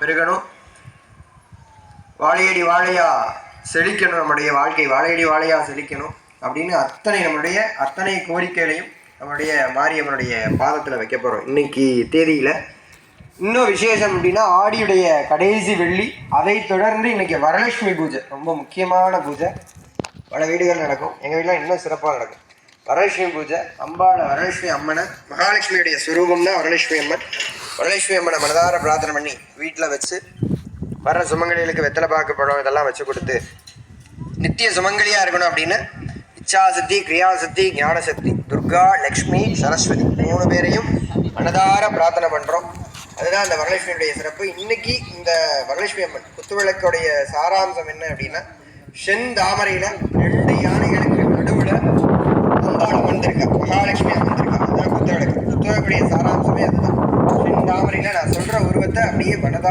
பெருகணும். வாழையடி வாழையா செழிக்கணும் நம்முடைய வாழ்க்கை வாழையடி வாழையா செழிக்கணும் அப்படின்னு அத்தனை நம்மளுடைய அத்தனை கோரிக்கைகளையும் நம்மளுடைய மாரியம்மனுடைய பாதத்தில் வைக்க போகிறோம் இன்னைக்கு தேதியில் இன்னும் விசேஷம் அப்படின்னா ஆடியுடைய கடைசி வெள்ளி. அதை தொடர்ந்து இன்னைக்கு வரலட்சுமி பூஜை ரொம்ப முக்கியமான பூஜை. பல வீடுகள் நடக்கும். எங்கள் வீட்டில் இன்னும் சிறப்பாக நடக்கும். வரலட்சுமி பூஜை அம்பாளை வரலட்சுமி அம்மனை மகாலட்சுமியுடைய சுரூபம் தான் வரலட்சுமி அம்மன். வரலட்சுமி அம்மனை மனதார பிரார்த்தனை பண்ணி வீட்டில் வச்சு வர்ற சுமங்கலிகளுக்கு வெத்தலை பாக்கு பழம் இதெல்லாம் வச்சு கொடுத்து நித்திய சுமங்கலியாக இருக்கணும் அப்படின்னு. இச்சாசக்தி கிரியாசக்தி ஞானசக்தி துர்கா லக்ஷ்மி சரஸ்வதி மூணு பேரையும் மனதார பிரார்த்தனை பண்ணுறோம் அதுதான் அந்த வரலட்சுமியுடைய சிறப்பு. இன்னைக்கு இந்த வரலட்சுமி அம்மன் குத்துவிளக்குடைய சாராம்சம் என்ன அப்படின்னா செந்தாமரையில ரெண்டு யானைகளுக்கு நடுவில் அம்பாள் அமர்ந்திருக்கா மகாலட்சுமி அமர்ந்திருக்கா. அதுதான் குத்துவிளக்கு. குத்துவிளக்குடைய சாராம்சமே அதுதான். தாமரையில் நான் சொல்கிற உருவத்தை அப்படியே வனதா